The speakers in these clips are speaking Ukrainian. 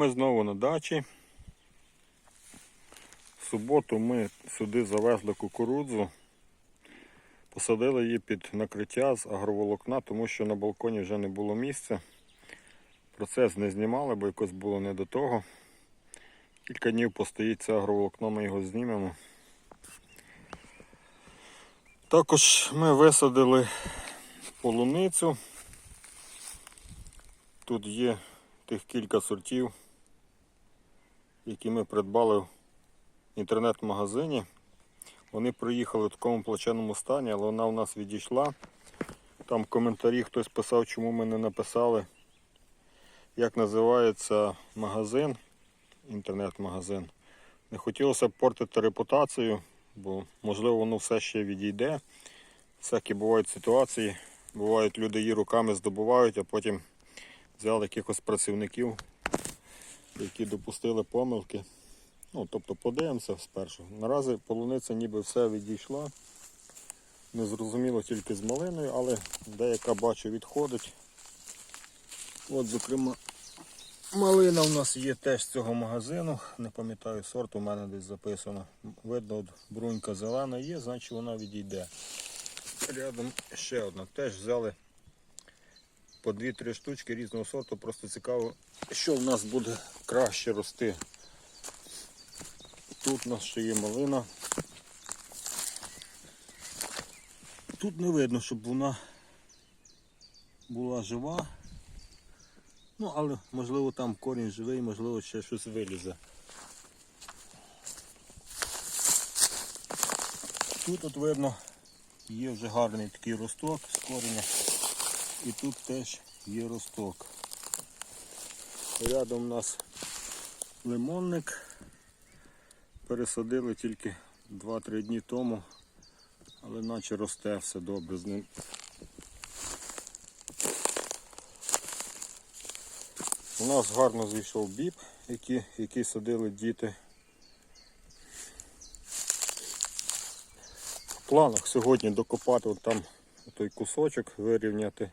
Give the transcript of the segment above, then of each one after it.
Ми знову на дачі. В суботу ми сюди завезли кукурудзу. Посадили її під накриття з агроволокна, тому що на балконі вже не було місця. Процес не знімали, бо якось було не до того. Кілька днів постоїть це агроволокно, ми його знімемо. Також ми висадили полуницю. Тут є тих кілька сортів, які ми придбали в інтернет-магазині. Вони приїхали в такому плачевному стані, але вона у нас відійшла. Там в коментарі хтось писав, чому ми не написали, як називається магазин, інтернет-магазин. Не хотілося б портити репутацію, бо можливо воно все ще відійде. Всякі бувають ситуації. Бувають люди її руками здобувають, а потім взяли якихось працівників, які допустили помилки. Ну, тобто подивимося спершу. Наразі полуниця ніби все відійшла. Незрозуміло тільки з малиною, але деяка бачу відходить. От, зокрема, малина у нас є теж з цього магазину. Не пам'ятаю сорт, у мене десь записано. Видно, от брунька зелена є, значить вона відійде. Рядом ще одна. Теж взяли по 2-3 штучки різного сорту. Просто цікаво, що в нас буде краще рости. Тут у нас ще є малина. Тут не видно, щоб вона була жива. Ну, але можливо там корінь живий, можливо ще щось вилізе. Тут от видно є вже гарний такий росток з кореня. І тут теж є росток. Рядом у нас лимонник. Пересадили тільки 2-3 дні тому, але наче росте все добре з ним. У нас гарно зійшов біб, який, який садили діти. В планах сьогодні докопати от там той кусочок, вирівняти,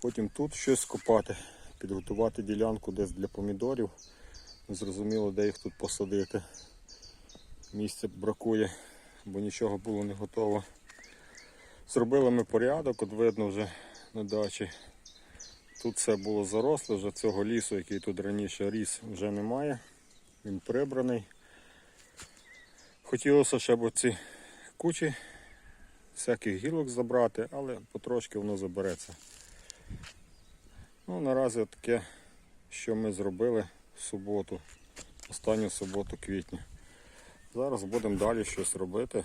потім тут щось скопати, підготувати ділянку десь для помідорів. Зрозуміло, де їх тут посадити. Місця бракує, бо нічого було не готово. Зробили ми порядок, от видно вже на дачі. Тут все було заросло, вже цього лісу, який тут раніше ріс, вже немає. Він прибраний. Хотілося ще б ці кучі всяких гілок забрати, але потрошки воно забереться. Ну, наразі таке, що ми зробили в суботу, останню суботу квітня. Зараз будемо далі щось робити.